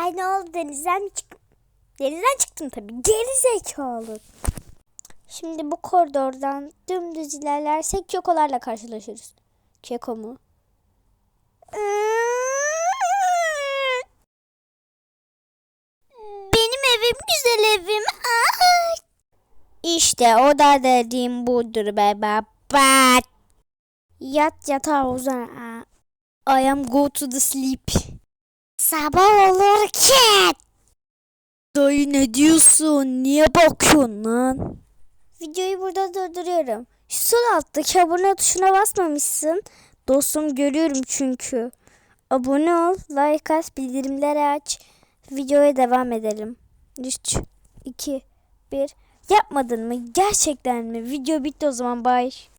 oldu denizden çıktım? Denizden çıktım tabii. Geri zekalı. Şimdi bu koridordan dümdüz ilerlersek kekolarla karşılaşırız. Keko mu? Benim evim güzel evim. Ay. İşte o da dediğim budur be baba. Yat yatağa uzan. I am go to the sleep. Sabah olurken. Dayı ne diyorsun? Niye bakıyorsun lan? Videoyu burada durduruyorum. Şu sol alttaki abone tuşuna basmamışsın. Dostum görüyorum çünkü. Abone ol, like at, bildirimleri aç. Videoya devam edelim. 3, 2, 1. Yapmadın mı? Gerçekten mi? Video bitti o zaman. Bye.